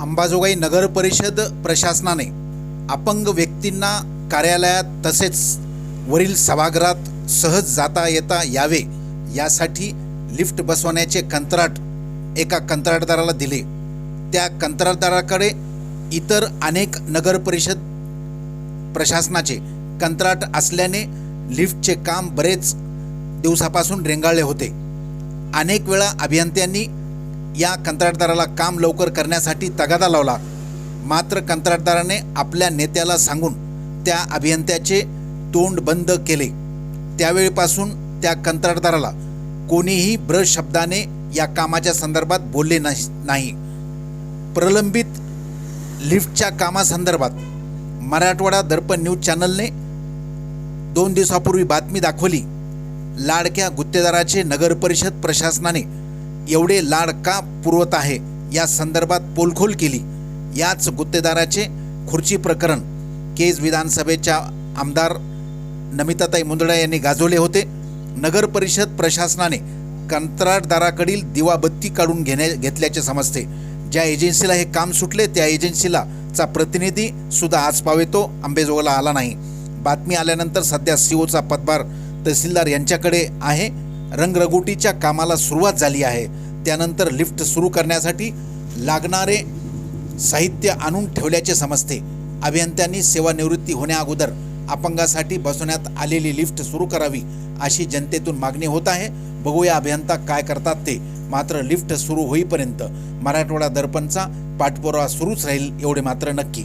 अंबाजोगाई नगर परिषद प्रशासनाने अपंग व्यक्तींना कार्यालयात तसेच वरील सभागृहात सहज जाता येता यावे यासाठी लिफ्ट बसवण्याचे कंत्राट एका कंत्राटदाराला दिले. त्या कंत्राटदाराकडे इतर अनेक नगर परिषद प्रशासनाचे कंत्राट असल्याने लिफ्टचे काम बरेच दिवसापासून रेंगाळले होते. अनेक वेळा अभियंत्यांनी या कंत्राटदाराला काम लवकर करण्यासाठी तगादा लावला. मात्र कंत्राटदाराने आपल्या नेत्याला सांगून त्या अभियंत्याचे तोंड बंद केले. त्यावेळीपासून त्या कंत्राटदाराला कोणीही ब्र शब्दाने या कामाच्या संदर्भात बोलले नाही प्रलंबित लिफ्टच्या कामासंदर्भात मराठवाडा दर्पण न्यूज चॅनलने दोन दिवसापूर्वी बातमी दाखवली. लाडक्या गुत्तेदाराचे नगर परिषद प्रशासनाने एवढे लाड का पुरवत आहे? या संदर्भात पोलखोल केली. याच गुत्तेदाराचे खुर्ची प्रकरण केज विधानसभेच्या आमदार नमिताताई मुंदडा यांनी गाजवले होते. नगर परिषद प्रशासनाने कंत्राटदाराकडील दिवाबत्ती काढून घेण्या घेतल्याचे समजते. ज्या एजन्सीला हे काम सुटले त्या एजन्सीला चा प्रतिनिधी सुद्धा आज पावेतो आंबेजोगाला आला नाही. बातमी आल्यानंतर सध्या सीओचा पदभार तहसीलदार यांच्याकडे आहे. रंगरगोटीच्या कामाला सुरुवात झाली आहे. त्यानंतर लिफ्ट सुरू करण्यासाठी लागणारे साहित्य आणून ठेवल्याचे समजते. अभियंत्यांनी सेवानिवृत्ती होण्याअगोदर अपंगासाठी बसवण्यात आलेली लिफ्ट सुरू करावी अशी जनतेतून मागणी होत आहे. बघूया अभियंता काय करतात ते. मात्र लिफ्ट सुरू होईपर्यंत मराठवाडा दर्पणचा पाठपुरावा सुरूच राहील एवढे मात्र नक्की.